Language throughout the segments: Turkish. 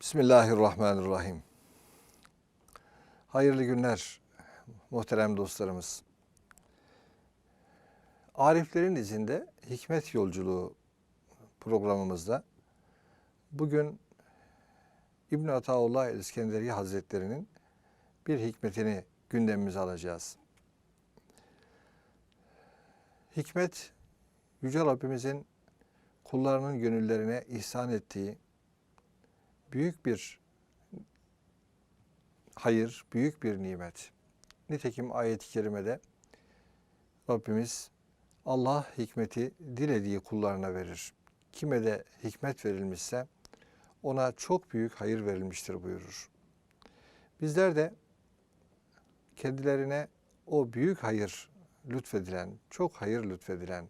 Bismillahirrahmanirrahim. Hayırlı günler muhterem dostlarımız. Ariflerin izinde hikmet yolculuğu programımızda bugün İbn Ataullah el-İskenderi Hazretleri'nin bir hikmetini gündemimize alacağız. Hikmet Yüce Rabbimizin kullarının gönüllerine ihsan ettiği büyük bir hayır, büyük bir nimet. Nitekim ayet-i kerimede Rabbimiz Allah hikmeti dilediği kullarına verir. Kime de hikmet verilmişse ona çok büyük hayır verilmiştir buyurur. Bizler de kendilerine o büyük hayır lütfedilen, çok hayır lütfedilen,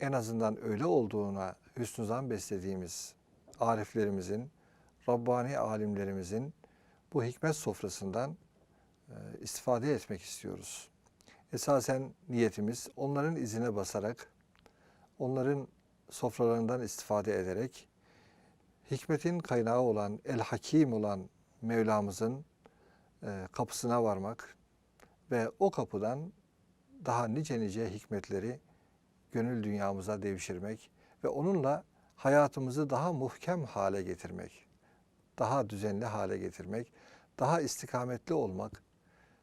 en azından öyle olduğuna hüsnü zan beslediğimiz ariflerimizin, Rabbani alimlerimizin bu hikmet sofrasından e, istifade etmek istiyoruz. Esasen niyetimiz onların izine basarak, onların sofralarından istifade ederek, hikmetin kaynağı olan, el hakim olan Mevlamızın e, kapısına varmak ve o kapıdan daha nice nice hikmetleri gönül dünyamıza devşirmek ve onunla hayatımızı daha muhkem hale getirmek, daha düzenli hale getirmek, daha istikametli olmak,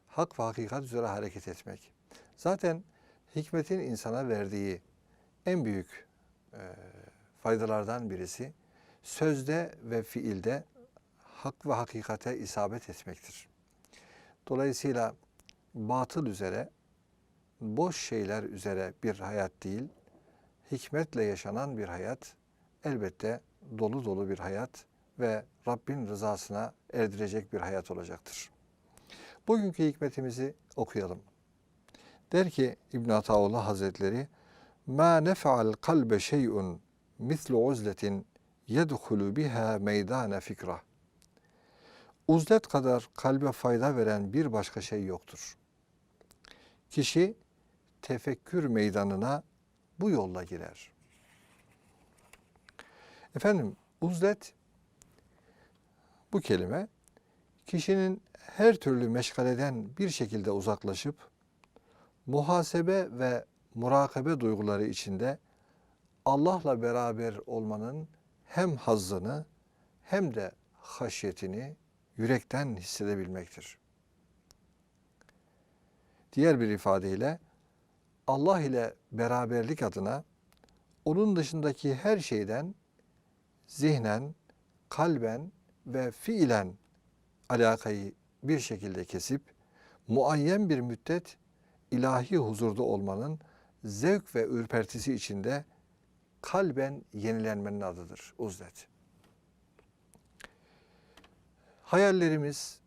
hak ve hakikat üzere hareket etmek. Zaten hikmetin insana verdiği en büyük e, faydalardan birisi sözde ve fiilde hak ve hakikate isabet etmektir. Dolayısıyla batıl üzere, boş şeyler üzere bir hayat değil, hikmetle yaşanan bir hayat elbette dolu dolu bir hayat ve Rabbin rızasına erdirecek bir hayat olacaktır. Bugünkü hikmetimizi okuyalım. Der ki İbn Ataullah Hazretleri, "Ma nefa'al kalbe şey'un mislu uzletin yedhulu biha meydane fikra." Uzlet kadar kalbe fayda veren bir başka şey yoktur. Kişi tefekkür meydanına bu yolla girer. Efendim uzlet bu kelime kişinin her türlü meşgaleden bir şekilde uzaklaşıp muhasebe ve murakabe duyguları içinde Allah'la beraber olmanın hem hazzını hem de haşyetini yürekten hissedebilmektir. Diğer bir ifadeyle Allah ile beraberlik adına onun dışındaki her şeyden zihnen, kalben ve fiilen alakayı bir şekilde kesip muayyen bir müddet ilahi huzurda olmanın zevk ve ürpertisi içinde kalben yenilenmenin adıdır uzlet. Hayallerimiz,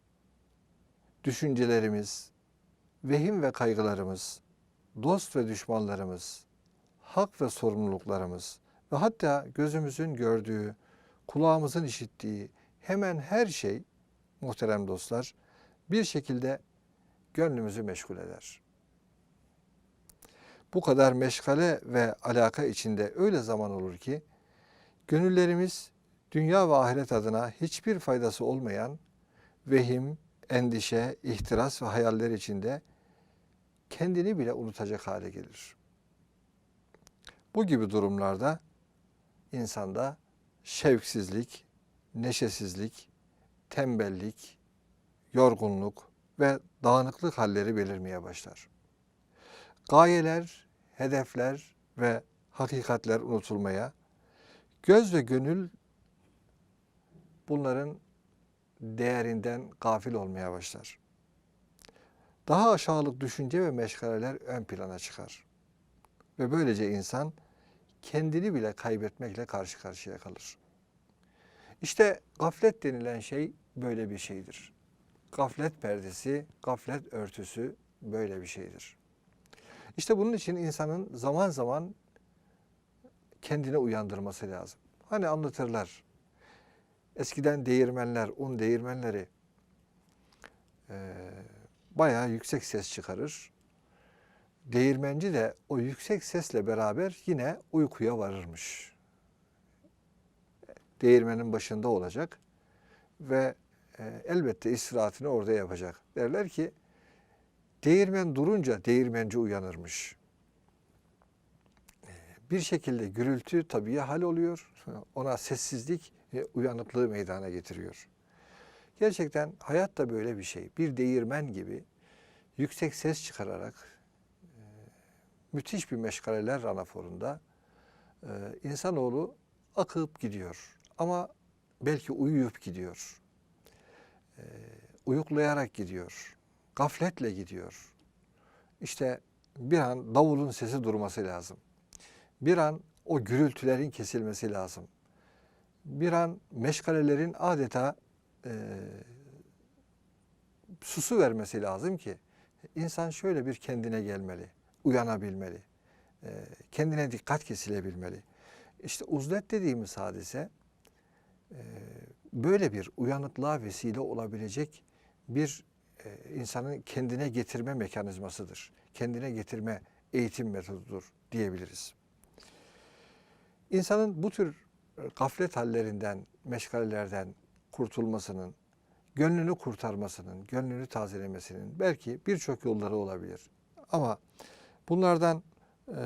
düşüncelerimiz, vehim ve kaygılarımız, dost ve düşmanlarımız, hak ve sorumluluklarımız ve hatta gözümüzün gördüğü, kulağımızın işittiği hemen her şey muhterem dostlar bir şekilde gönlümüzü meşgul eder. Bu kadar meşgale ve alaka içinde öyle zaman olur ki gönüllerimiz dünya ve ahiret adına hiçbir faydası olmayan vehim, endişe, ihtiras ve hayaller içinde kendini bile unutacak hale gelir. Bu gibi durumlarda insanda şevksizlik, neşesizlik, tembellik, yorgunluk ve dağınıklık halleri belirmeye başlar. Gayeler, hedefler ve hakikatler unutulmaya, göz ve gönül bunların değerinden gafil olmaya başlar. Daha aşağılık düşünce ve meşgaleler ön plana çıkar. Ve böylece insan kendini bile kaybetmekle karşı karşıya kalır. İşte gaflet denilen şey böyle bir şeydir. Gaflet perdesi, gaflet örtüsü böyle bir şeydir. İşte bunun için insanın zaman zaman kendine uyandırması lazım. Hani anlatırlar. Eskiden değirmenler, un değirmenleri e, bayağı yüksek ses çıkarır. Değirmenci de o yüksek sesle beraber yine uykuya varırmış. değirmenin başında olacak ve e, elbette istirahatini orada yapacak. Derler ki değirmen durunca değirmenci uyanırmış. E, Bir şekilde gürültü tabiye hal oluyor. Ona sessizlik ve uyanıklığı meydana getiriyor. Gerçekten hayat da böyle bir şey. Bir değirmen gibi yüksek ses çıkararak müthiş bir meşgaleler anaforunda e, insanoğlu akıp gidiyor. Ama belki uyuyup gidiyor. E, uyuklayarak gidiyor. Gafletle gidiyor. İşte bir an davulun sesi durması lazım. Bir an o gürültülerin kesilmesi lazım. Bir an meşgalelerin adeta e, susu vermesi lazım ki insan şöyle bir kendine gelmeli, uyanabilmeli, e, kendine dikkat kesilebilmeli. İşte uzlet dediğimiz hadise e, böyle bir uyanıklığa vesile olabilecek bir e, insanın kendine getirme mekanizmasıdır. Kendine getirme eğitim metodudur diyebiliriz. İnsanın bu tür gaflet hallerinden, meşgalelerden kurtulmasının, gönlünü kurtarmasının, gönlünü tazelemesinin belki birçok yolları olabilir. Ama bunlardan e,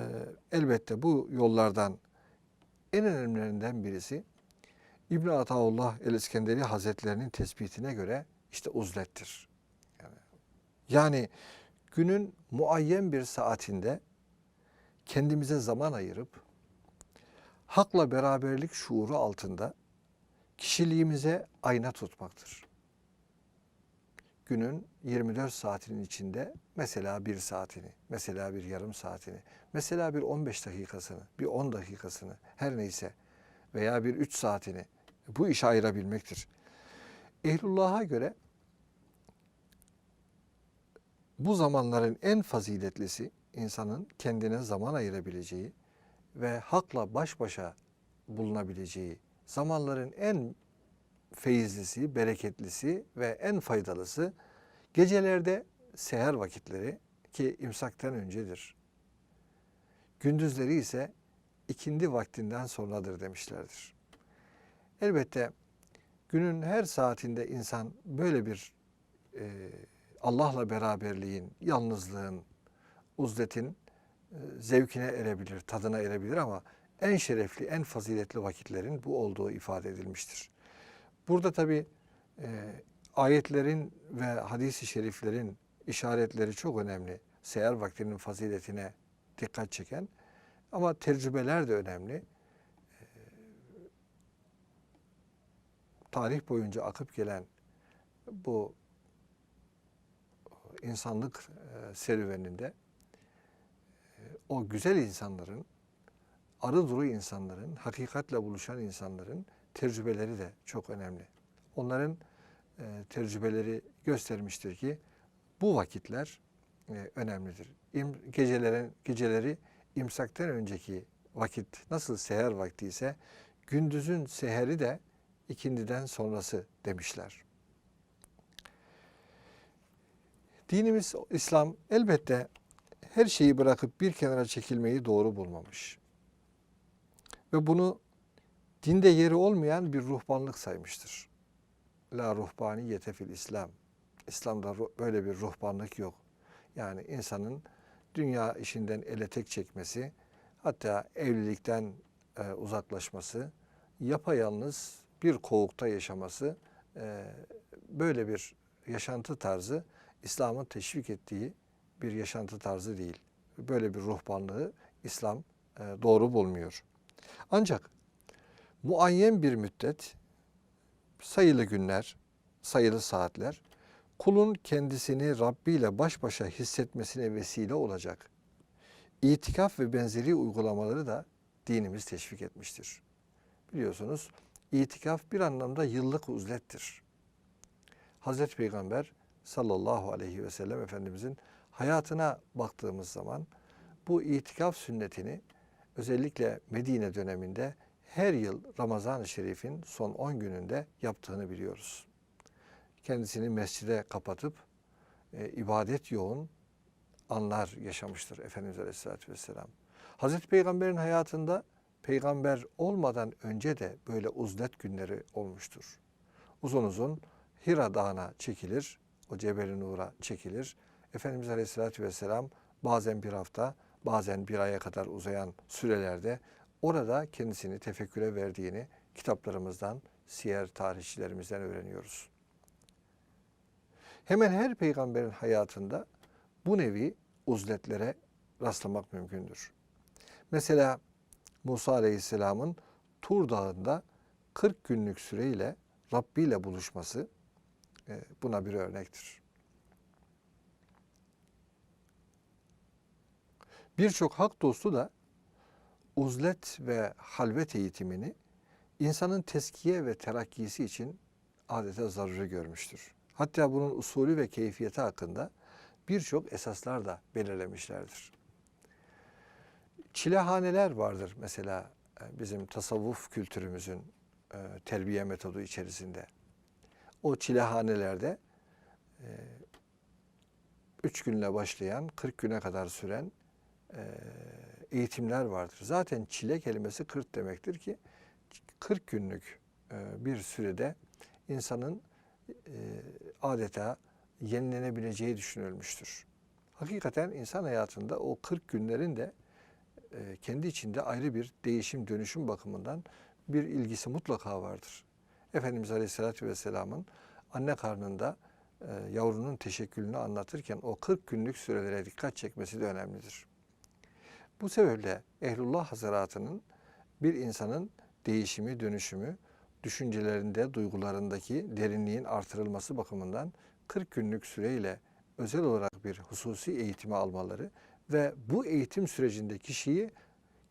elbette bu yollardan en önemlilerinden birisi İbn Ataullah el-İskenderi Hazretlerinin tespitine göre işte uzlettir. Yani, yani günün muayyen bir saatinde kendimize zaman ayırıp hakla beraberlik şuuru altında kişiliğimize ayna tutmaktır. Günün 24 saatinin içinde mesela bir saatini, mesela bir yarım saatini, mesela bir 15 dakikasını, bir 10 dakikasını her neyse veya bir 3 saatini bu işe ayırabilmektir. Ehlullah'a göre bu zamanların en faziletlisi insanın kendine zaman ayırabileceği ve hakla baş başa bulunabileceği zamanların en feyizlisi, bereketlisi ve en faydalısı gecelerde seher vakitleri ki imsaktan öncedir. Gündüzleri ise ikindi vaktinden sonradır demişlerdir. Elbette günün her saatinde insan böyle bir e, Allah'la beraberliğin, yalnızlığın, uzletin e, zevkine erebilir, tadına erebilir ama en şerefli, en faziletli vakitlerin bu olduğu ifade edilmiştir. Burada tabi e, ayetlerin ve hadisi şeriflerin işaretleri çok önemli. Seher vaktinin faziletine dikkat çeken ama tecrübeler de önemli. E, tarih boyunca akıp gelen bu insanlık e, serüveninde e, o güzel insanların, arı duru insanların, hakikatle buluşan insanların tecrübeleri de çok önemli. Onların e, tecrübeleri göstermiştir ki bu vakitler e, önemlidir. İm, gecelerin geceleri imsaktan önceki vakit nasıl seher vakti ise gündüzün seheri de ikindiden sonrası demişler. Dinimiz İslam elbette her şeyi bırakıp bir kenara çekilmeyi doğru bulmamış. Ve bunu dinde yeri olmayan bir ruhbanlık saymıştır. La ruhbaniyete fil İslam. İslam'da böyle bir ruhbanlık yok. Yani insanın dünya işinden ele tek çekmesi, hatta evlilikten e, uzaklaşması, yapayalnız bir kovukta yaşaması, e, böyle bir yaşantı tarzı İslam'ın teşvik ettiği bir yaşantı tarzı değil. Böyle bir ruhbanlığı İslam e, doğru bulmuyor. Ancak muayyen bir müddet, sayılı günler, sayılı saatler, kulun kendisini Rabbi ile baş başa hissetmesine vesile olacak. İtikaf ve benzeri uygulamaları da dinimiz teşvik etmiştir. Biliyorsunuz itikaf bir anlamda yıllık uzlettir. Hazreti Peygamber sallallahu aleyhi ve sellem Efendimizin hayatına baktığımız zaman bu itikaf sünnetini özellikle Medine döneminde her yıl Ramazan-ı Şerif'in son 10 gününde yaptığını biliyoruz. Kendisini mescide kapatıp e, ibadet yoğun anlar yaşamıştır Efendimiz Aleyhisselatü Vesselam. Hazreti Peygamber'in hayatında peygamber olmadan önce de böyle uzlet günleri olmuştur. Uzun uzun Hira Dağı'na çekilir, o Cebel-i Nur'a çekilir. Efendimiz Aleyhisselatü Vesselam bazen bir hafta, bazen bir aya kadar uzayan sürelerde orada kendisini tefekküre verdiğini kitaplarımızdan, siyer tarihçilerimizden öğreniyoruz. Hemen her peygamberin hayatında bu nevi uzletlere rastlamak mümkündür. Mesela Musa Aleyhisselam'ın Tur Dağı'nda 40 günlük süreyle Rabbi ile buluşması e, buna bir örnektir. Birçok hak dostu da uzlet ve halvet eğitimini insanın teskiye ve terakkisi için adeta zaruri görmüştür. Hatta bunun usulü ve keyfiyeti hakkında birçok esaslar da belirlemişlerdir. Çilehaneler vardır mesela e, bizim tasavvuf kültürümüzün e, terbiye metodu içerisinde. O çilehanelerde e, üç günle başlayan 40 güne kadar süren eğitimler vardır. Zaten çile kelimesi 40 demektir ki 40 günlük e, bir sürede insanın e, adeta yenilenebileceği düşünülmüştür. Hakikaten insan hayatında o 40 günlerin de e, kendi içinde ayrı bir değişim dönüşüm bakımından bir ilgisi mutlaka vardır. Efendimiz Aleyhisselatü Vesselam'ın anne karnında yavrunun teşekkülünü anlatırken o 40 günlük sürelere dikkat çekmesi de önemlidir. Bu sebeple Ehlullah Hazaratı'nın bir insanın değişimi, dönüşümü, düşüncelerinde, duygularındaki derinliğin artırılması bakımından 40 günlük süreyle özel olarak bir hususi eğitimi almaları ve bu eğitim sürecinde kişiyi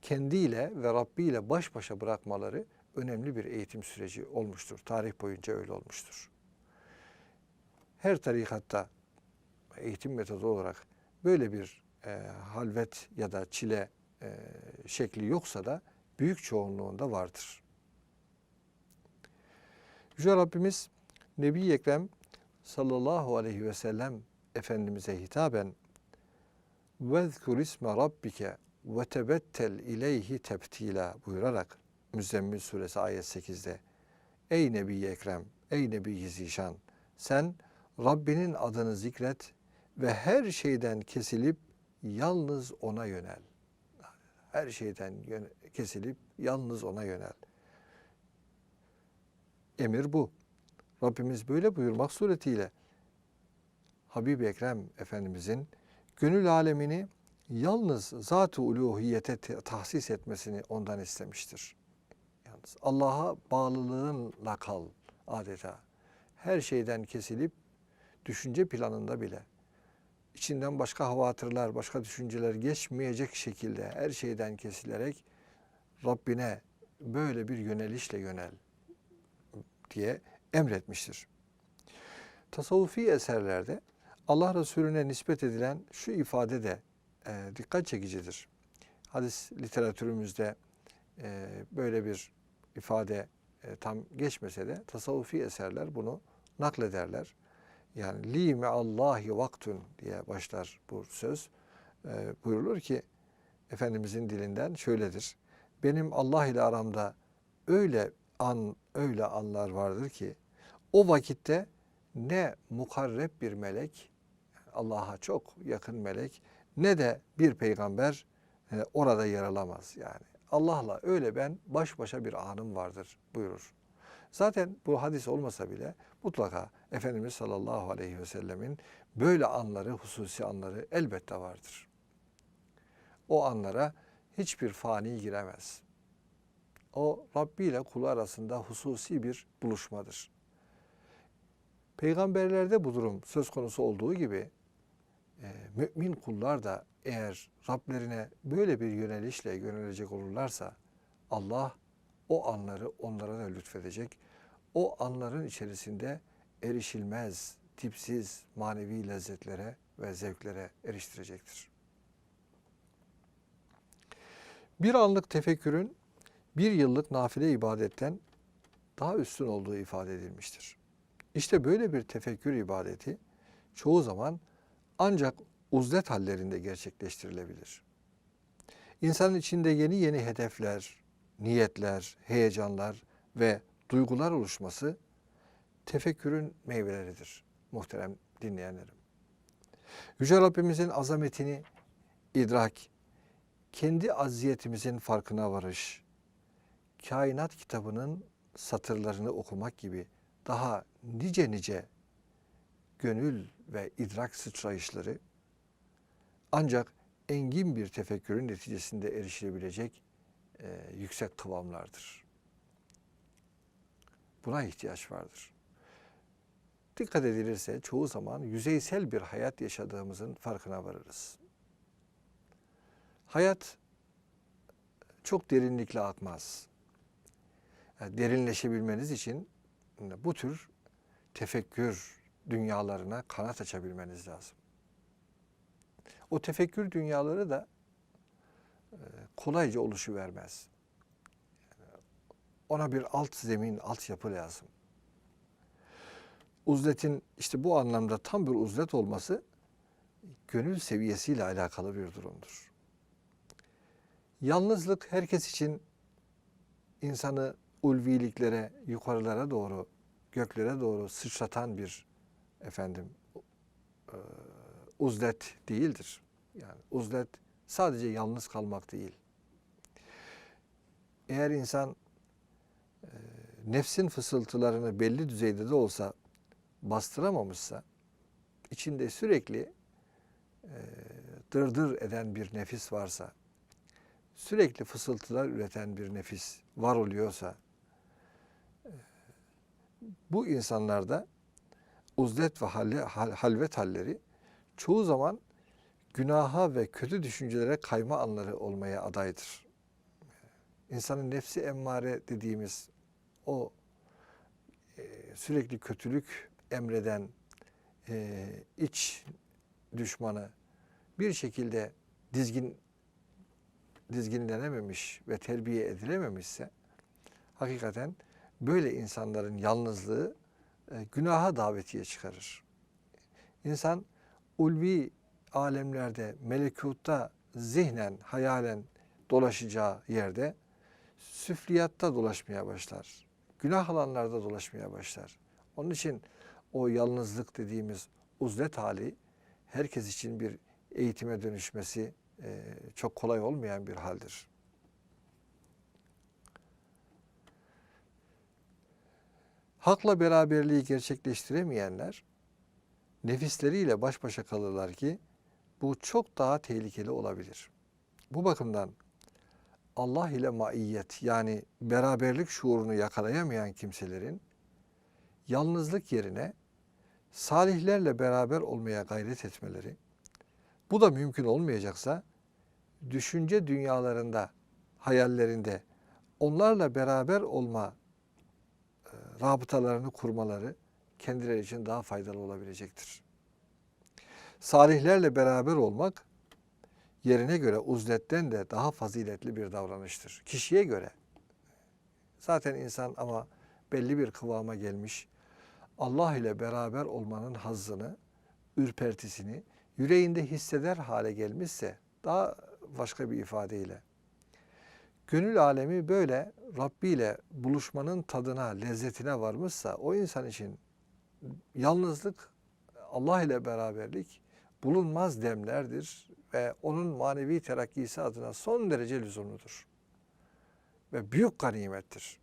kendiyle ve Rabbi ile baş başa bırakmaları önemli bir eğitim süreci olmuştur. Tarih boyunca öyle olmuştur. Her tarikatta eğitim metodu olarak böyle bir e, halvet ya da çile e, şekli yoksa da büyük çoğunluğunda vardır. Yüce Rabbimiz Nebi Ekrem sallallahu aleyhi ve sellem Efendimiz'e hitaben وَذْكُرْ isme rabbike ve tebettel ileyhi tebtila buyurarak Müzzemmil suresi ayet 8'de Ey Nebi Ekrem, ey Nebi Zişan sen Rabbinin adını zikret ve her şeyden kesilip yalnız ona yönel. Her şeyden kesilip yalnız ona yönel. Emir bu. Rabbimiz böyle buyurmak suretiyle Habib Ekrem Efendimizin gönül alemini yalnız zat-ı uluhiyete tahsis etmesini ondan istemiştir. Yalnız Allah'a bağlılığınla kal adeta. Her şeyden kesilip düşünce planında bile içinden başka havatırlar, başka düşünceler geçmeyecek şekilde her şeyden kesilerek Rabbine böyle bir yönelişle yönel diye emretmiştir. Tasavvufi eserlerde Allah Resulüne nispet edilen şu ifade de e, dikkat çekicidir. Hadis literatürümüzde e, böyle bir ifade e, tam geçmese de tasavvufi eserler bunu naklederler. Yani li me Allahi vaktun diye başlar bu söz. E, buyurulur ki Efendimizin dilinden şöyledir. Benim Allah ile aramda öyle an, öyle anlar vardır ki o vakitte ne mukarreb bir melek, Allah'a çok yakın melek ne de bir peygamber e, orada yer alamaz yani. Allah'la öyle ben baş başa bir anım vardır buyurur. Zaten bu hadis olmasa bile mutlaka Efendimiz sallallahu aleyhi ve sellemin böyle anları, hususi anları elbette vardır. O anlara hiçbir fani giremez. O Rabbi ile kulu arasında hususi bir buluşmadır. Peygamberlerde bu durum söz konusu olduğu gibi e, mümin kullar da eğer Rablerine böyle bir yönelişle yönelecek olurlarsa Allah o anları onlara da lütfedecek. O anların içerisinde erişilmez, tipsiz manevi lezzetlere ve zevklere eriştirecektir. Bir anlık tefekkürün bir yıllık nafile ibadetten daha üstün olduğu ifade edilmiştir. İşte böyle bir tefekkür ibadeti çoğu zaman ancak uzlet hallerinde gerçekleştirilebilir. İnsanın içinde yeni yeni hedefler, niyetler, heyecanlar ve duygular oluşması tefekkürün meyveleridir muhterem dinleyenlerim. Yüce Rabbimizin azametini idrak, kendi aziyetimizin farkına varış, kainat kitabının satırlarını okumak gibi daha nice nice gönül ve idrak sıçrayışları ancak engin bir tefekkürün neticesinde erişilebilecek e, yüksek kıvamlardır. Buna ihtiyaç vardır. Dikkat edilirse çoğu zaman yüzeysel bir hayat yaşadığımızın farkına varırız. Hayat çok derinlikle akmaz. Yani derinleşebilmeniz için bu tür tefekkür dünyalarına kanat açabilmeniz lazım. O tefekkür dünyaları da e, kolayca oluşu vermez. Ona bir alt zemin, altyapı lazım. Uzletin işte bu anlamda tam bir uzlet olması gönül seviyesiyle alakalı bir durumdur. Yalnızlık herkes için insanı ulviliklere, yukarılara doğru, göklere doğru sıçratan bir efendim e, uzlet değildir. Yani uzlet sadece yalnız kalmak değil. Eğer insan nefsin fısıltılarını belli düzeyde de olsa bastıramamışsa, içinde sürekli e, dırdır eden bir nefis varsa, sürekli fısıltılar üreten bir nefis var oluyorsa, e, bu insanlarda uzlet ve hal, hal, halvet halleri çoğu zaman günaha ve kötü düşüncelere kayma anları olmaya adaydır. İnsanın nefsi emmare dediğimiz o e, sürekli kötülük emreden e, iç düşmanı bir şekilde dizgin dizginlenememiş ve terbiye edilememişse hakikaten böyle insanların yalnızlığı e, günaha davetiye çıkarır. İnsan ulvi alemlerde, melekutta zihnen, hayalen dolaşacağı yerde süfliyatta dolaşmaya başlar. Günah alanlarda dolaşmaya başlar. Onun için o yalnızlık dediğimiz uzlet hali herkes için bir eğitime dönüşmesi e, çok kolay olmayan bir haldir. Hakla beraberliği gerçekleştiremeyenler nefisleriyle baş başa kalırlar ki bu çok daha tehlikeli olabilir. Bu bakımdan Allah ile maiyet yani beraberlik şuurunu yakalayamayan kimselerin yalnızlık yerine salihlerle beraber olmaya gayret etmeleri, bu da mümkün olmayacaksa düşünce dünyalarında, hayallerinde onlarla beraber olma e, rabıtalarını kurmaları kendileri için daha faydalı olabilecektir. Salihlerle beraber olmak yerine göre uzletten de daha faziletli bir davranıştır. Kişiye göre. Zaten insan ama belli bir kıvama gelmiş, Allah ile beraber olmanın hazzını, ürpertisini yüreğinde hisseder hale gelmişse daha başka bir ifadeyle gönül alemi böyle Rabbi ile buluşmanın tadına, lezzetine varmışsa o insan için yalnızlık, Allah ile beraberlik bulunmaz demlerdir ve onun manevi terakkisi adına son derece lüzumludur. Ve büyük ganimettir.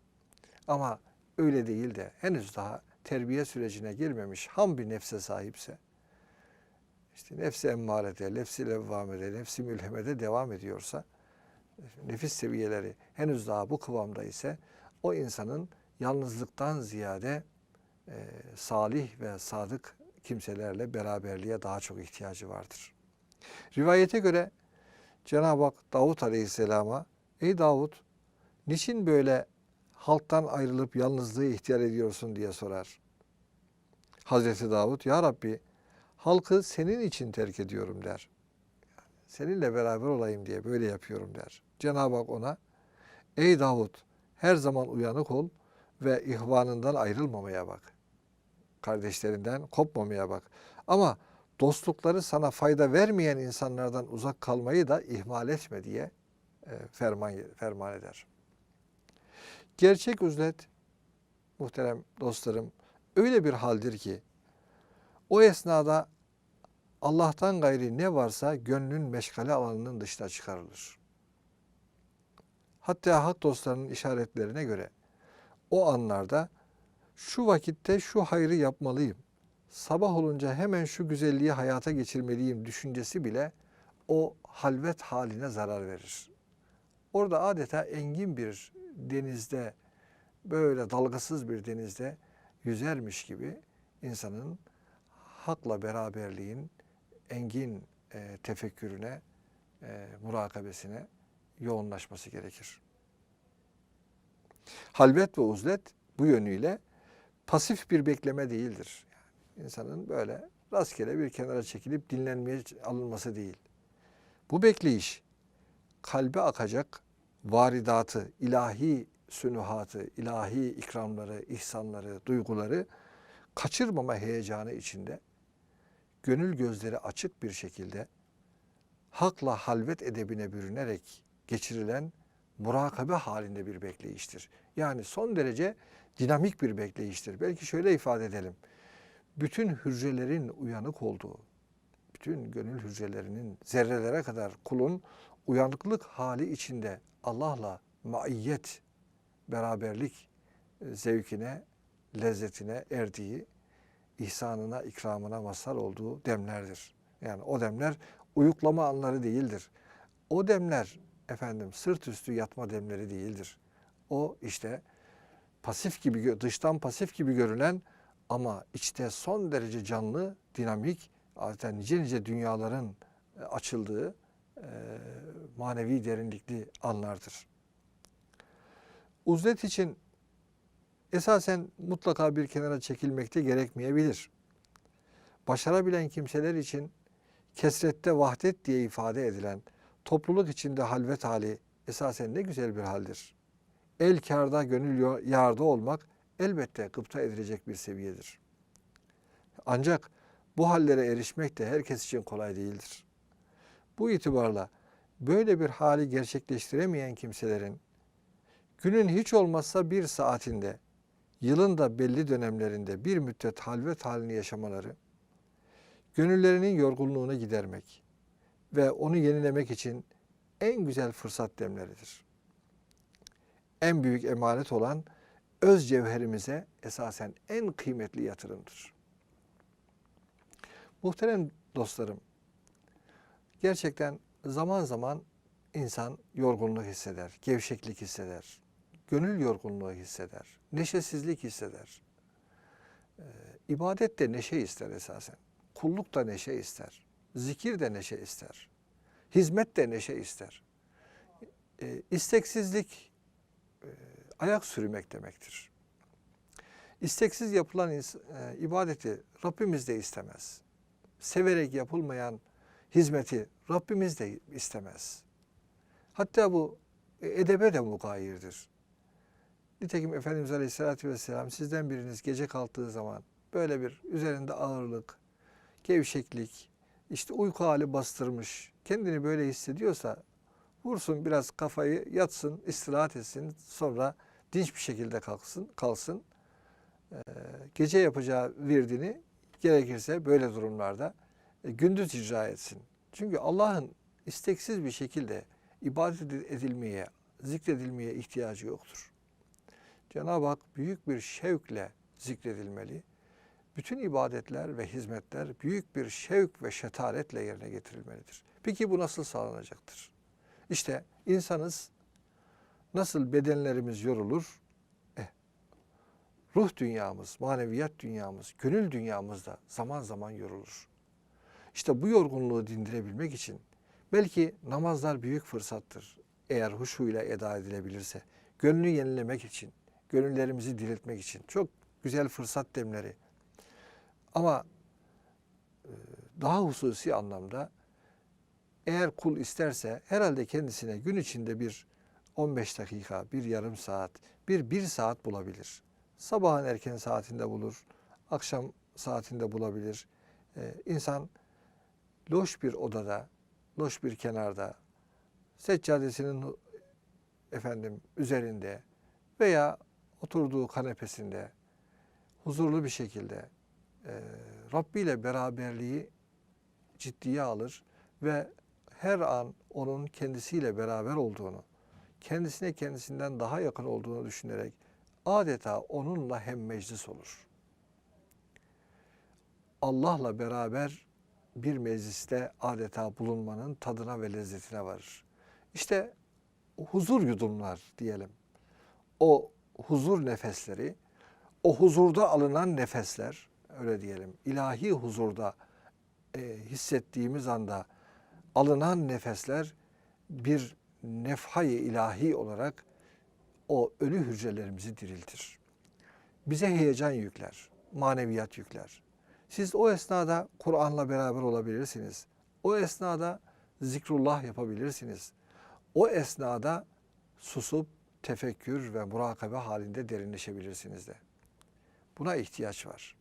Ama öyle değil de henüz daha terbiye sürecine girmemiş ham bir nefse sahipse, işte nefsi emmarede, nefsi levvamede, nefsi mülhemede devam ediyorsa, nefis seviyeleri henüz daha bu kıvamda ise o insanın yalnızlıktan ziyade e, salih ve sadık kimselerle beraberliğe daha çok ihtiyacı vardır. Rivayete göre Cenab-ı Hak Davut Aleyhisselam'a Ey Davut niçin böyle halktan ayrılıp yalnızlığı ihtiyar ediyorsun diye sorar. Hazreti Davut Ya Rabbi halkı senin için terk ediyorum der. Seninle beraber olayım diye böyle yapıyorum der. Cenab-ı Hak ona Ey Davut her zaman uyanık ol ve ihvanından ayrılmamaya bak. Kardeşlerinden kopmamaya bak. Ama dostlukları sana fayda vermeyen insanlardan uzak kalmayı da ihmal etme diye e, ferman, ferman eder. Gerçek uzlet muhterem dostlarım öyle bir haldir ki o esnada Allah'tan gayri ne varsa gönlün meşgale alanının dışına çıkarılır. Hatta hak dostlarının işaretlerine göre o anlarda şu vakitte şu hayrı yapmalıyım. Sabah olunca hemen şu güzelliği hayata geçirmeliyim düşüncesi bile o halvet haline zarar verir. Orada adeta engin bir denizde böyle dalgasız bir denizde yüzermiş gibi insanın hakla beraberliğin engin e, tefekkürüne, e, murakabesine yoğunlaşması gerekir. Halvet ve uzlet bu yönüyle pasif bir bekleme değildir. İnsanın böyle rastgele bir kenara çekilip dinlenmeye alınması değil. Bu bekleyiş kalbe akacak varidatı, ilahi sünuhatı, ilahi ikramları, ihsanları, duyguları kaçırmama heyecanı içinde gönül gözleri açık bir şekilde hakla halvet edebine bürünerek geçirilen murakabe halinde bir bekleyiştir. Yani son derece dinamik bir bekleyiştir. Belki şöyle ifade edelim. Bütün hücrelerin uyanık olduğu, bütün gönül hücrelerinin zerrelere kadar kulun uyanıklık hali içinde Allah'la maiyet, beraberlik e, zevkine, lezzetine erdiği, ihsanına, ikramına mazhar olduğu demlerdir. Yani o demler uyuklama anları değildir. O demler efendim sırt üstü yatma demleri değildir. O işte pasif gibi dıştan pasif gibi görünen ama içte son derece canlı, dinamik, adeta nice nice dünyaların e, açıldığı e, manevi derinlikli anlardır. Uzlet için esasen mutlaka bir kenara çekilmekte gerekmeyebilir. Başarabilen kimseler için kesrette vahdet diye ifade edilen topluluk içinde halvet hali esasen ne güzel bir haldir. El kârda gönül yarda olmak elbette gıpta edilecek bir seviyedir. Ancak bu hallere erişmek de herkes için kolay değildir. Bu itibarla böyle bir hali gerçekleştiremeyen kimselerin günün hiç olmazsa bir saatinde, yılın da belli dönemlerinde bir müddet halvet halini yaşamaları, gönüllerinin yorgunluğunu gidermek ve onu yenilemek için en güzel fırsat demleridir. En büyük emanet olan öz cevherimize esasen en kıymetli yatırımdır. Muhterem dostlarım, gerçekten zaman zaman insan yorgunluk hisseder, gevşeklik hisseder, gönül yorgunluğu hisseder, neşesizlik hisseder. Ee, ibadet de neşe ister esasen. Kulluk da neşe ister. Zikir de neşe ister. Hizmet de neşe ister. Ee, isteksizlik e, ayak sürmek demektir. İsteksiz yapılan e, ibadeti Rabbimiz de istemez. Severek yapılmayan hizmeti Rabbimiz de istemez. Hatta bu edebe de mukayirdir. Nitekim Efendimiz Aleyhisselatü Vesselam sizden biriniz gece kalktığı zaman böyle bir üzerinde ağırlık, gevşeklik, işte uyku hali bastırmış, kendini böyle hissediyorsa vursun biraz kafayı yatsın, istirahat etsin, sonra dinç bir şekilde kalksın, kalsın. Ee, gece yapacağı virdini gerekirse böyle durumlarda e, gündüz icra etsin. Çünkü Allah'ın isteksiz bir şekilde ibadet edilmeye, zikredilmeye ihtiyacı yoktur. Cenab-ı Hak büyük bir şevkle zikredilmeli. Bütün ibadetler ve hizmetler büyük bir şevk ve şetaretle yerine getirilmelidir. Peki bu nasıl sağlanacaktır? İşte insanız nasıl bedenlerimiz yorulur, eh, ruh dünyamız, maneviyat dünyamız, gönül dünyamız da zaman zaman yorulur. İşte bu yorgunluğu dindirebilmek için belki namazlar büyük fırsattır. Eğer huşuyla eda edilebilirse. Gönlü yenilemek için, gönüllerimizi diriltmek için. Çok güzel fırsat demleri. Ama e, daha hususi anlamda eğer kul isterse herhalde kendisine gün içinde bir 15 dakika, bir yarım saat, bir bir saat bulabilir. Sabahın erken saatinde bulur, akşam saatinde bulabilir. Ee, insan loş bir odada, loş bir kenarda, seccadesinin efendim üzerinde veya oturduğu kanepesinde huzurlu bir şekilde e, Rabbi ile beraberliği ciddiye alır ve her an onun kendisiyle beraber olduğunu, kendisine kendisinden daha yakın olduğunu düşünerek adeta onunla hem meclis olur. Allah'la beraber bir mecliste adeta bulunmanın tadına ve lezzetine varır. İşte huzur yudumlar diyelim. O huzur nefesleri, o huzurda alınan nefesler, öyle diyelim, ilahi huzurda e, hissettiğimiz anda alınan nefesler bir nefhay ilahi olarak o ölü hücrelerimizi diriltir. Bize heyecan yükler, maneviyat yükler. Siz o esnada Kur'an'la beraber olabilirsiniz. O esnada zikrullah yapabilirsiniz. O esnada susup tefekkür ve murakabe halinde derinleşebilirsiniz de. Buna ihtiyaç var.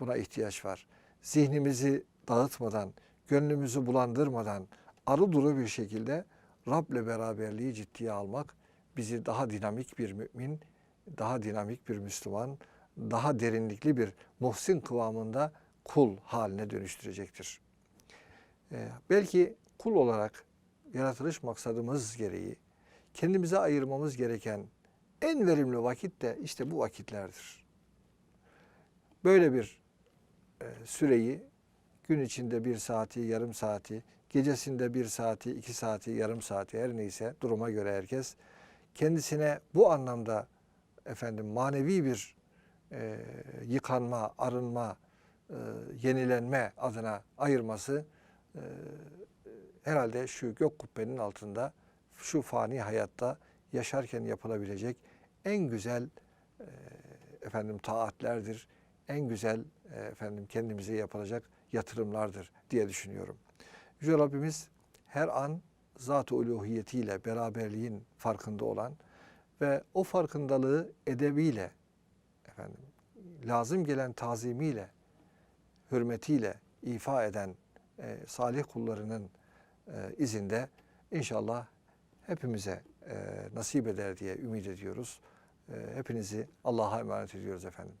Buna ihtiyaç var. Zihnimizi dağıtmadan, gönlümüzü bulandırmadan arı duru bir şekilde Rab'le beraberliği ciddiye almak bizi daha dinamik bir mümin, daha dinamik bir Müslüman, daha derinlikli bir muhsin kıvamında kul haline dönüştürecektir. Ee, belki kul olarak yaratılış maksadımız gereği kendimize ayırmamız gereken en verimli vakit de işte bu vakitlerdir. Böyle bir e, süreyi gün içinde bir saati, yarım saati, gecesinde bir saati, iki saati, yarım saati her neyse duruma göre herkes kendisine bu anlamda efendim manevi bir e, yıkanma, arınma, e, yenilenme adına ayırması e, herhalde şu gök kubbenin altında şu fani hayatta yaşarken yapılabilecek en güzel e, efendim taatlerdir. En güzel e, efendim kendimize yapılacak yatırımlardır diye düşünüyorum. Yüce Rabbimiz her an zat-ı uluhiyetiyle beraberliğin farkında olan ve o farkındalığı edebiyle efendim lazım gelen tazimiyle hürmetiyle ifa eden e, salih kullarının e, izinde inşallah hepimize e, nasip eder diye ümit ediyoruz. E, hepinizi Allah'a emanet ediyoruz efendim.